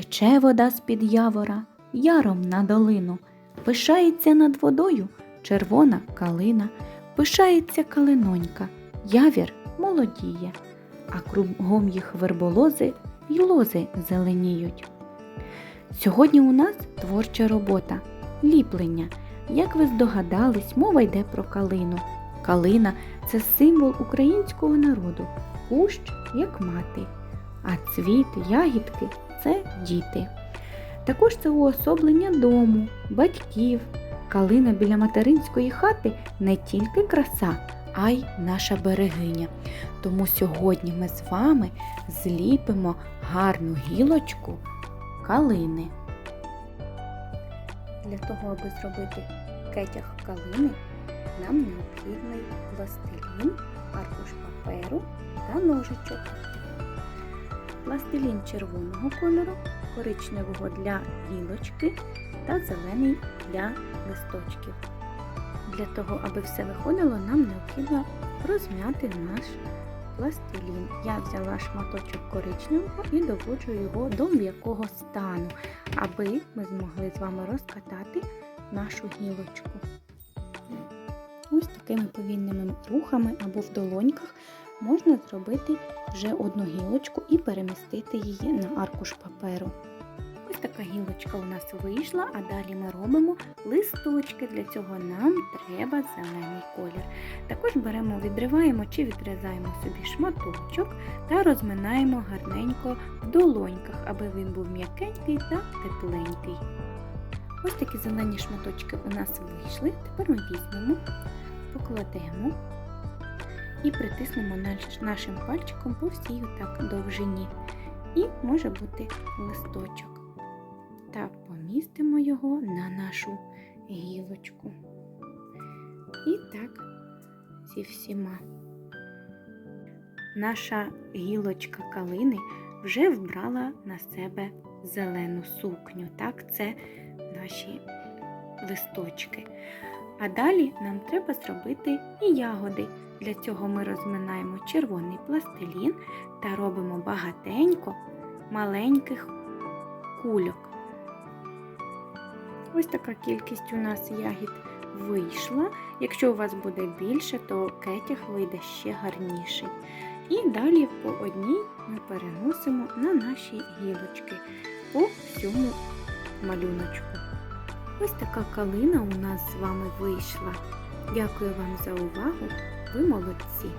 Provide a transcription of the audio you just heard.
Тече вода з-під явора, яром на долину, пишається над водою червона калина, пишається калинонька, явір молодіє, а кругом їх верболози й лози зеленіють. Сьогодні у нас творча робота, ліплення. Як ви здогадались, мова йде про калину. Калина це символ українського народу, кущ як мати, а цвіт, ягідки це діти. Також це уособлення дому, батьків. Калина біля материнської хати не тільки краса, а й наша берегиня. Тому сьогодні ми з вами зліпимо гарну гілочку калини. Для того, аби зробити кетяг калини, нам необхідний пластилін, аркуш паперу та ножичок. Пластилін червоного кольору, коричневого для гілочки та зелений для листочків. Для того, аби все виходило, нам необхідно розм'яти наш пластилін. Я взяла шматочок коричневого і доводжу його до м'якого стану, аби ми змогли з вами розкатати нашу гілочку. Ось такими повільними рухами або в долоньках можна зробити вже одну гілочку і перемістити її на аркуш паперу. Ось така гілочка у нас вийшла, а далі ми робимо листочки. Для цього нам треба зелений колір. Також беремо, відриваємо чи відрізаємо собі шматочок та розминаємо гарненько в долоньках, аби він був м'якенький та тепленький. Ось такі зелені шматочки у нас вийшли. Тепер ми візьмемо, покладемо і притиснемо нашим пальчиком по всій так довжині. І може бути листочок. Та помістимо його на нашу гілочку. І так зі всіма. Наша гілочка калини вже вбрала на себе зелену сукню. Так, це наші листочки. А далі нам треба зробити і ягоди. Для цього ми розминаємо червоний пластилін та робимо багатенько маленьких кульок. Ось така кількість у нас ягід вийшла. Якщо у вас буде більше, то кетяг вийде ще гарніший. І далі по одній ми переносимо на наші гілочки по всьому малюночку. Ось така калина у нас з вами вийшла. Дякую вам за увагу. Ви молодці!